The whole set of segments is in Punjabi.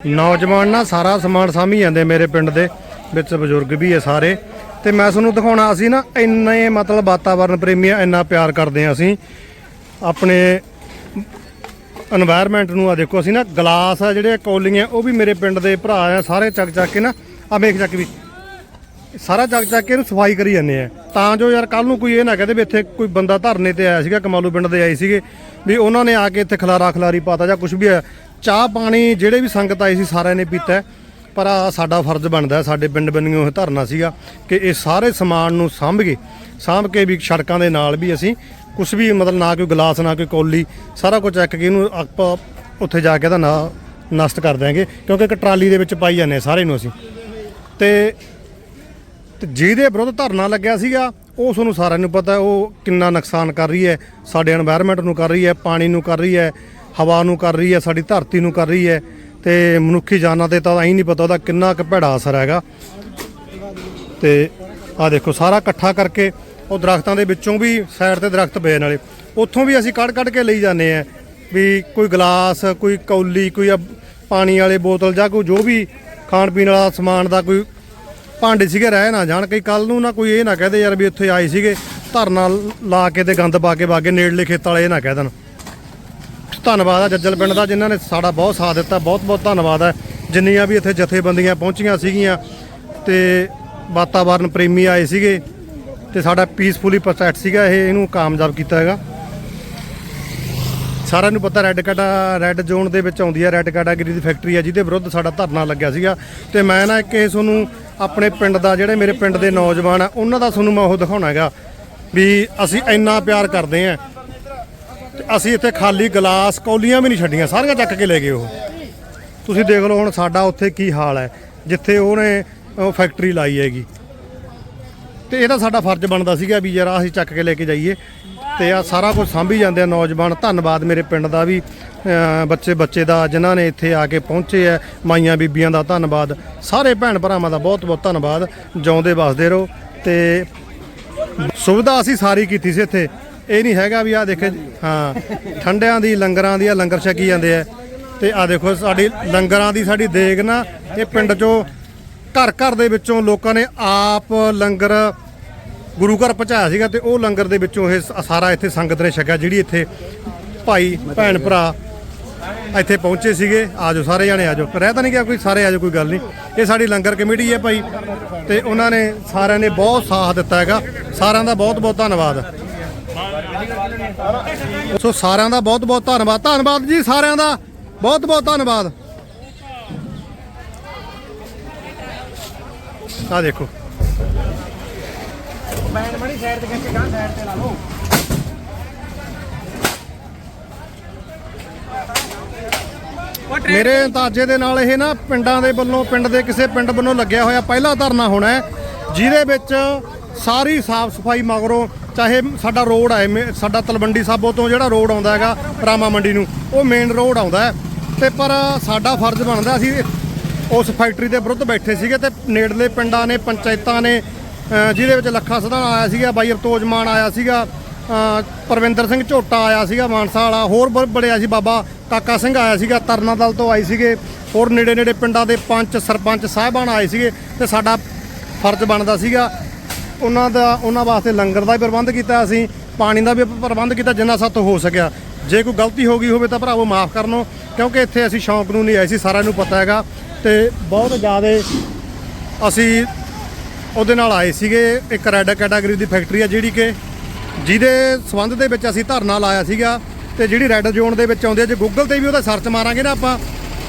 ਨੌਜਵਾਨ ਨਾ ਸਾਰਾ ਸਮਾਨ ਸਾਂਭੀ ਜਾਂਦੇ ਮੇਰੇ ਪਿੰਡ ਦੇ, ਵਿੱਚ ਬਜ਼ੁਰਗ ਵੀ ਹੈ ਸਾਰੇ। ਤੇ ਮੈਂ ਤੁਹਾਨੂੰ ਦਿਖਾਉਣਾ, ਅਸੀਂ ਨਾ ਇੰਨੇ ਮਤਲਬ ਵਾਤਾਵਰਨ ਪ੍ਰੇਮੀ ਆ, ਇੰਨਾ ਪਿਆਰ ਕਰਦੇ ਆ ਅਸੀਂ। ਆਪਣੇ এনवायरमेंट ਨੂੰ ਆ ਦੇਖੋ, ਅਸੀਂ ਨਾ ਗਲਾਸ ਆ ਜਿਹੜੇ ਕੌਲੀਆਂ ਉਹ ਵੀ ਮੇਰੇ ਪਿੰਡ ਦੇ ਭਰਾ ਆ, ਸਾਰੇ ਚੱਕ ਚੱਕ ਕੇ ਨਾ ਆ ਮੇਖ ਚੱਕ ਵੀ, ਸਾਰਾ ਚੱਕ ਚੱਕ ਕੇ ਇਹਨੂੰ ਸਫ਼ਾਈ ਕਰੀ ਜਾਂਦੇ ਆ। ਤਾਂ ਜੋ ਯਾਰ ਕੱਲ ਨੂੰ ਕੋਈ ਇਹ ਨਾ ਕਹਦੇ ਵੀ ਇੱਥੇ ਕੋਈ ਬੰਦਾ ਧਰਨੇ ਤੇ ਆਇਆ ਸੀਗਾ, ਕਮਾਲੂ ਪਿੰਡ ਦੇ ਆਏ ਸੀਗੇ, ਵੀ ਉਹਨਾਂ ਨੇ ਆ ਕੇ ਇੱਥੇ ਖਲਾਰਾ ਖਲਾਰੀ ਪਾਤਾ ਜਾਂ ਕੁਝ ਵੀ ਆ ਚਾਹ ਪਾਣੀ ਜਿਹੜੇ ਵੀ ਸੰਗਤ ਆਈ ਸੀ ਸਾਰਿਆਂ ਨੇ ਪੀਤਾ ਪਰ ਆਹ ਸਾਡਾ ਫਰਜ਼ ਬਣਦਾ ਸਾਡੇ ਪਿੰਡ ਬੰਨਿਓ ਇਹ ਧਰਨਾ ਸੀਗਾ ਕਿ ਇਹ ਸਾਰੇ ਸਮਾਨ ਨੂੰ ਸਾਂਭ ਕੇ ਸਾਂਭ ਕੇ ਵੀ ਸੜਕਾਂ ਦੇ ਨਾਲ ਵੀ ਅਸੀਂ ਕੁਝ ਵੀ ਮਤਲਬ ਨਾ ਕੋਈ ਗਲਾਸ, ਨਾ ਕੋਈ ਕੌਲੀ, ਸਾਰਾ ਕੁਝ ਚੱਕ ਕੇ ਇਹਨੂੰ ਆਪਾਂ ਉੱਥੇ ਜਾ ਕੇ ਇਹਦਾ ਨਾ ਨਸ਼ਟ ਕਰ ਦਿਆਂਗੇ, ਕਿਉਂਕਿ ਇੱਕ ਟਰਾਲੀ ਦੇ ਵਿੱਚ ਪਾਈ ਜਾਂਦੇ ਆ ਸਾਰੇ ਨੂੰ ਅਸੀਂ। ਤੇ ਤੇ ਜਿਹਦੇ ਵਿਰੁੱਧ ਧਰਨਾ ਲੱਗਿਆ ਸੀਗਾ, ਉਹ ਸਾਨੂੰ ਸਾਰਿਆਂ ਨੂੰ ਪਤਾ ਉਹ ਕਿੰਨਾ ਨੁਕਸਾਨ ਕਰ ਰਹੀ ਹੈ, ਸਾਡੇ এনवायरमेंट ਨੂੰ ਕਰ ਰਹੀ ਹੈ, ਪਾਣੀ ਨੂੰ ਕਰ ਰਹੀ ਹੈ ਹਵਾ ਨੂੰ ਕਰ ਰਹੀ ਹੈ, ਸਾਡੀ ਧਰਤੀ ਨੂੰ ਕਰ ਰਹੀ ਹੈ ਤੇ ਮਨੁੱਖੀ ਜਾਨਾਂ ਤੇ ਤਾਂ ਐਂ ਨਹੀਂ ਪਤਾ ਉਹਦਾ ਕਿੰਨਾ ਕੁ ਭੈੜਾ ਅਸਰ ਹੈਗਾ। ਤੇ ਆ ਦੇਖੋ, ਸਾਰਾ ਇਕੱਠਾ ਕਰਕੇ ਉਹ ਦਰਖਤਾਂ ਦੇ ਵਿੱਚੋਂ ਵੀ ਸਾਈਡ ਤੇ ਦਰਖਤ ਪਏ ਨਾਲੇ। ਉੱਥੋਂ ਵੀ ਅਸੀਂ ਕੱਢ ਕੱਢ ਕੇ ਲਈ ਜਾਂਦੇ ਆ ਵੀ ਕੋਈ ਗਲਾਸ, ਕੋਈ ਕੌਲੀ, ਕੋਈ ਆ ਪਾਣੀ ਵਾਲੇ ਬੋਤਲ ਜਾਂ ਕੋਈ ਜੋ ਵੀ ਖਾਣ ਪੀਣ ਵਾਲਾ ਸਮਾਨ ਦਾ ਕੋਈ ਭਾਂਡੇ ਸੀਗੇ, ਰਹਿ ਨਾ ਜਾਣ। ਕਈ ਕੱਲ ਨੂੰ ਨਾ ਕੋਈ ਇਹ ਨਾ ਕਹਦੇ ਯਾਰ ਵੀ ਉੱਥੇ ਆਏ ਸੀਗੇ, ਧਰਨਾ ਲਾ ਕੇ ਤੇ ਗੰਦ ਪਾ ਕੇ ਵਾਗੇ ਨੇੜਲੇ ਖੇਤਾਂ ਵਾਲੇ ਇਹ ਨਾ ਕਹਿ ਦੇਣ। ਧੰਨਵਾਦ ਆ ਜੱਜਲ ਪਿੰਡ ਦਾ, ਜਿਨ੍ਹਾਂ ਨੇ ਸਾਡਾ ਬਹੁਤ ਸਾਥ ਦਿੱਤਾ, ਬਹੁਤ ਬਹੁਤ ਧੰਨਵਾਦ ਹੈ ਜਿੰਨੀਆਂ ਵੀ ਇੱਥੇ ਜਥੇਬੰਦੀਆਂ ਪਹੁੰਚੀਆਂ ਸੀਗੀਆਂ ਤੇ ਵਾਤਾਵਰਨ ਪ੍ਰੇਮੀ ਆਏ ਸੀਗੇ ਤੇ ਸਾਡਾ ਪੀਸਫੁਲੀ ਪ੍ਰੋਜੈਕਟ ਸੀਗਾ, ਇਹ ਇਹਨੂੰ ਕਾਮਯਾਬ ਕੀਤਾ ਹੈਗਾ। ਸਾਰਿਆਂ ਨੂੰ ਪਤਾ ਰੈੱਡ ਕਾਟਾ ਰੈੱਡ ਜ਼ੋਨ ਦੇ ਵਿੱਚ ਆਉਂਦੀ ਹੈ ਰੈੱਡ ਕੈਟਾਗਰੀ ਦੀ ਫੈਕਟਰੀ ਹੈ ਜਿਹਦੇ ਵਿਰੁੱਧ ਸਾਡਾ ਧਰਨਾ ਲੱਗਿਆ ਸੀਗਾ। ਤੇ ਮੈਂ ਨਾ ਇੱਕ ਇਹ ਤੁਹਾਨੂੰ ਆਪਣੇ ਪਿੰਡ ਦਾ, ਜਿਹੜੇ ਮੇਰੇ ਪਿੰਡ ਦੇ ਨੌਜਵਾਨ ਆ, ਉਹਨਾਂ ਦਾ ਤੁਹਾਨੂੰ ਮੈਂ ਉਹ ਦਿਖਾਉਣਾ ਹੈਗਾ ਵੀ ਅਸੀਂ ਇੰਨਾ ਪਿਆਰ ਕਰਦੇ ਆਂ। ਅਸੀਂ ਇੱਥੇ ਖਾਲੀ ਗਲਾਸ ਕੌਲੀਆਂ ਵੀ ਨਹੀਂ ਛੱਡੀਆਂ, ਸਾਰੀਆਂ ਚੱਕ ਕੇ ਲੈ ਗਏ ਉਹ। ਤੁਸੀਂ ਦੇਖ ਲਓ ਹੁਣ ਸਾਡਾ ਉੱਥੇ ਕੀ ਹਾਲ ਹੈ, ਜਿੱਥੇ ਉਹਨੇ ਉਹ ਫੈਕਟਰੀ ਲਾਈ ਹੈਗੀ। ਤੇ ਇਹ ਤਾਂ ਸਾਡਾ ਫਰਜ਼ ਬਣਦਾ ਸੀਗਾ ਵੀ ਯਾਰ ਅਸੀਂ ਚੱਕ ਕੇ ਲੈ ਕੇ ਜਾਈਏ। ਤੇ ਆ ਸਾਰਾ ਕੁਝ ਸਾਂਭੀ ਜਾਂਦੇ ਆ ਨੌਜਵਾਨ। ਧੰਨਵਾਦ ਮੇਰੇ ਪਿੰਡ ਦਾ ਵੀ ਬੱਚੇ ਬੱਚੇ ਦਾ, ਜਿਨ੍ਹਾਂ ਨੇ ਇੱਥੇ ਆ ਕੇ ਪਹੁੰਚੇ ਆ। ਮਾਈਆਂ ਬੀਬੀਆਂ ਦਾ ਧੰਨਵਾਦ। ਸਾਰੇ ਭੈਣ ਭਰਾਵਾਂ ਦਾ ਬਹੁਤ ਬਹੁਤ ਧੰਨਵਾਦ। ਜਿਉਂਦੇ ਵਸਦੇ ਰਹੋ ਤੇ ਸੁਵਿਧਾ ਅਸੀਂ ਸਾਰੀ ਕੀਤੀ ਸੀ ਇੱਥੇ। ਇਹ ਨਹੀਂ ਹੈਗਾ ਵੀ ਆ ਦੇਖੇ ਹਾਂ, ਠੰਡਿਆਂ ਦੀ, ਲੰਗਰਾਂ ਦੀ ਆ ਲੰਗਰ ਛਕੀ ਜਾਂਦੇ ਆ। ਤੇ ਆ ਦੇਖੋ, ਸਾਡੀ ਲੰਗਰਾਂ ਦੀ ਸਾਡੀ ਦੇਗ ਨਾ, ਇਹ ਪਿੰਡ ਚੋਂ ਘਰ ਘਰ ਦੇ ਵਿੱਚੋਂ ਲੋਕਾਂ ਨੇ ਆਪ ਲੰਗਰ ਗੁਰੂ ਘਰ ਪਹੁੰਚਾਇਆ ਸੀਗਾ ਤੇ ਉਹ ਲੰਗਰ ਦੇ ਵਿੱਚੋਂ ਇਹ ਸਾਰਾ ਇੱਥੇ ਸੰਗਤ ਨੇ ਛਕਿਆ, ਜਿਹੜੀ ਇੱਥੇ ਭਾਈ, ਭੈਣ, ਭਰਾ ਇੱਥੇ ਪਹੁੰਚੇ ਸੀਗੇ। ਆਜੋ, ਸਾਰੇ ਜਾਣੇ ਆਜੋ। ਰਹਿ ਤਾਂ ਨਹੀਂ ਗਿਆ ਕੋਈ, ਸਾਰੇ ਆਜੋ, ਕੋਈ ਗੱਲ ਨਹੀਂ। ਇਹ ਸਾਡੀ ਲੰਗਰ ਕਮੇਟੀ ਹੈ ਭਾਈ ਤੇ ਉਹਨਾਂ ਨੇ ਸਾਰਿਆਂ ਨੇ ਬਹੁਤ ਸਾਥ ਦਿੱਤਾ ਹੈਗਾ। ਸਾਰਿਆਂ ਦਾ ਬਹੁਤ ਬਹੁਤ ਧੰਨਵਾਦ। ਸੋ ਸਾਰਿਆਂ ਦਾ ਬਹੁਤ ਬਹੁਤ ਧੰਨਵਾਦ। ਧੰਨਵਾਦ ਜੀ ਸਾਰਿਆਂ ਦਾ। ਬਹੁਤ ਬਹੁਤ ਧੰਨਵਾਦ। ਆ ਦੇਖੋ। ਬੈਂਡ ਮਣੀ ਸਾਈਡ ਤੇ ਕਰਕੇ ਗਾਂ ਸਾਈਡ ਤੇ ਲਾ ਲਓ ਮੇਰੇ ਅੰਦਾਜ਼ੇ ਦੇ ਨਾਲ ਇਹ ਨਾ ਪਿੰਡਾਂ ਦੇ ਵੱਲੋਂ, ਪਿੰਡ ਦੇ ਕਿਸੇ ਪਿੰਡ ਵੱਲੋਂ ਲੱਗਿਆ ਹੋਇਆ ਪਹਿਲਾ ਧਰਨਾ ਹੋਣਾ ਹੈ, ਜਿਹਦੇ ਵਿੱਚ ਸਾਰੀ ਸਾਫ਼ ਸਫ਼ਾਈ ਮਗਰੋਂ ਚਾਹੇ ਸਾਡਾ ਰੋਡ ਹੈ ਮੇ- ਸਾਡਾ ਤਲਵੰਡੀ ਸਾਬੋ ਤੋਂ ਜਿਹੜਾ ਰੋਡ ਆਉਂਦਾ ਹੈਗਾ, ਰਾਮਾ ਮੰਡੀ ਨੂੰ, ਉਹ ਮੇਨ ਰੋਡ ਆਉਂਦਾ ਹੈ। ਤੇ ਪਰ ਸਾਡਾ ਫਰਜ਼ ਬਣਦਾ, ਅਸੀਂ ਉਸ ਫੈਕਟਰੀ ਦੇ ਵਿਰੁੱਧ ਬੈਠੇ ਸੀਗੇ ਤੇ ਨੇੜਲੇ ਪਿੰਡਾਂ ਨੇ, ਪੰਚਾਇਤਾਂ ਨੇ ਜਿਹਦੇ ਵਿੱਚ ਲੱਖਾ ਸਧਾਣਾ ਆਇਆ ਸੀਗਾ, ਬਾਈ ਅਰਤੋਜ ਮਾਨ ਆਇਆ ਸੀਗਾ ਪਰਵਿੰਦਰ ਸਿੰਘ ਝੋਟਾ ਆਇਆ ਸੀਗਾ, ਮਾਨਸਾ ਵਾਲਾ, ਹੋਰ ਬ- ਬੜੇ ਆਇਆ ਸੀ, ਬਾਬਾ ਕਾਕਾ ਸਿੰਘ ਆਇਆ ਸੀਗਾ, ਤਰਨਾ ਦਲ ਤੋਂ ਆਏ ਸੀਗੇ, ਹੋਰ ਨੇੜੇ ਨੇੜੇ ਪਿੰਡਾਂ ਦੇ ਪੰਚ, ਸਰਪੰਚ ਸਾਹਿਬਾਨ ਆਏ ਸੀਗੇ, ਤੇ ਸਾਡਾ ਫਰਜ਼ ਬਣਦਾ ਸੀਗਾ ਉਹਨਾਂ ਦਾ ਉਹਨਾਂ ਵਾਸਤੇ ਲੰਗਰ ਦਾ ਵੀ ਪ੍ਰਬੰਧ ਕੀਤਾ, ਅਸੀਂ ਪਾਣੀ ਦਾ ਵੀ ਪ੍ਰਬੰਧ ਕੀਤਾ, ਜਿੰਨਾ ਸੱਤ ਹੋ ਸਕਿਆ। ਜੇ ਕੋਈ ਗਲਤੀ ਹੋ ਗਈ ਹੋਵੇ ਤਾਂ ਭਰਾਵੋ ਮਾਫ ਕਰਨੋ ਕਿਉਂਕਿ ਇੱਥੇ ਅਸੀਂ ਸ਼ੌਂਕ ਨੂੰ ਨਹੀਂ ਆਏ ਸੀ, ਸਾਰਿਆਂ ਨੂੰ ਪਤਾ ਹੈਗਾ। ਤੇ ਬਹੁਤ ਜ਼ਿਆਦਾ ਅਸੀਂ ਉਹਦੇ ਨਾਲ ਆਏ ਸੀਗੇ, ਇੱਕ ਰੈੱਡ ਕੈਟਾਗਰੀ ਦੀ ਫੈਕਟਰੀ ਆ ਜਿਹੜੀ ਕਿ ਜਿਹਦੇ ਸਬੰਧ ਦੇ ਵਿੱਚ ਅਸੀਂ ਧਰਨਾ ਲਾਇਆ ਸੀਗਾ, ਤੇ ਜਿਹੜੀ ਰੈੱਡ ਜ਼ੋਨ ਦੇ ਵਿੱਚ ਆਉਂਦੀ ਹੈ ਜੇ ਗੂਗਲ ਤੇ ਵੀ ਉਹਦਾ ਸਰਚ ਮਾਰਾਂਗੇ ਨਾ ਆਪਾਂ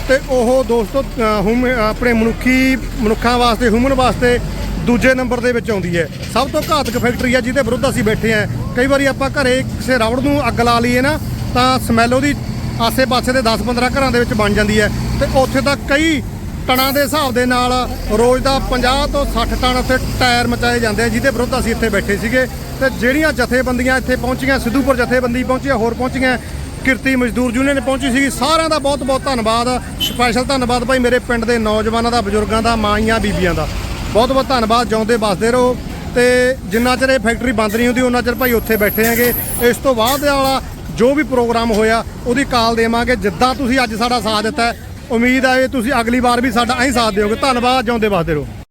ਤੇ ਉਹ ਦੋਸਤੋ ਅ, ਹੁਮ ਆਪਣੇ ਮਨੁੱਖੀ ਮਨੁੱਖਾਂ ਵਾਸਤੇ ਹਿਊਮਨ ਵਾਸਤੇ ਦੂਜੇ ਨੰਬਰ ਦੇ ਵਿੱਚ ਆਉਂਦੀ ਹੈ। ਸਭ ਤੋਂ ਘਾਤਕ ਫੈਕਟਰੀ ਹੈ ਜਿਹਦੇ ਵਿਰੁੱਧ ਅਸੀਂ ਬੈਠੇ ਆ ਕਈ ਵਾਰੀ ਆਪਾਂ ਘਰੇ ਕਿਸੇ ਰਬੜ ਨੂੰ ਅੱਗ ਲਾ ਲਈਏ ਨਾ ਤਾਂ ਸਮੈਲ ਉਹਦੀ ਆਸੇ-ਪਾਸੇ ਦੇ 10-15 ਘਰਾਂ ਦੇ ਵਿੱਚ ਬਣ ਜਾਂਦੀ ਹੈ। ਤੇ ਉੱਥੇ ਤਾਂ ਕਈ ਟਣਾਂ ਦੇ ਹਿਸਾਬ ਦੇ ਨਾਲ ਰੋਜ਼ ਦਾ 50 ਤੋਂ 60 ਟਨ ਉੱਥੇ ਟਾਇਰ ਮਚਾਏ ਜਾਂਦੇ ਆ ਜਿਹਦੇ ਵਿਰੁੱਧ ਅਸੀਂ ਇੱਥੇ ਬੈਠੇ ਸੀਗੇ। ਤੇ ਜਿਹੜੀਆਂ ਜਥੇਬੰਦੀਆਂ ਇੱਥੇ ਪਹੁੰਚੀਆਂ ਸਿੱਧੂਪੁਰ ਜਥੇਬੰਦੀ ਪਹੁੰਚੀ ਆ, ਹੋਰ ਪਹੁੰਚੀਆਂ ਕਿਰਤੀ ਮਜ਼ਦੂਰ ਯੂਨੀਅਨ ਪਹੁੰਚੀ ਸੀਗੀ। ਸਾਰਿਆਂ ਦਾ ਬਹੁਤ ਬਹੁਤ ਧੰਨਵਾਦ। ਸਪੈਸ਼ਲ ਧੰਨਵਾਦ ਭਾਈ ਮੇਰੇ ਪਿੰਡ ਦੇ ਨੌਜਵਾਨਾਂ ਦਾ, ਬਜ਼ੁਰਗਾਂ ਦਾ, ਮਾਈਆਂ, ਬੀਬੀਆਂ ਦਾ। ਬਹੁਤ ਬਹੁਤ ਧੰਨਵਾਦ। ਜਿਉਂਦੇ ਵਸਦੇ ਰਹੋ ਤੇ ਜਿੰਨਾ ਚਿਰ ਇਹ ਫੈਕਟਰੀ ਬੰਦ ਨਹੀਂ ਹੁੰਦੀ ਉਹਨਾਂ ਚਿਰ ਭਾਈ ਉੱਥੇ ਬੈਠੇ ਆਂਗੇ ਇਸ ਤੋਂ ਬਾਅਦ ਵਾਲਾ ਜੋ ਵੀ ਪ੍ਰੋਗਰਾਮ ਹੋਇਆ, ਉਹਦੀ ਕਾਲ ਦੇਵਾਂਗੇ। ਜਿੱਦਾਂ ਤੁਸੀਂ ਅੱਜ ਸਾਡਾ ਸਾਥ ਦਿੱਤਾ ਉਮੀਦ ਹੈ ਤੁਸੀਂ ਅਗਲੀ ਵਾਰ ਵੀ ਸਾਡਾ ਐਂ ਸਾਥ ਦਿਓਗੇ। ਧੰਨਵਾਦ। ਜਿਉਂਦੇ ਵਸਦੇ ਰਹੋ।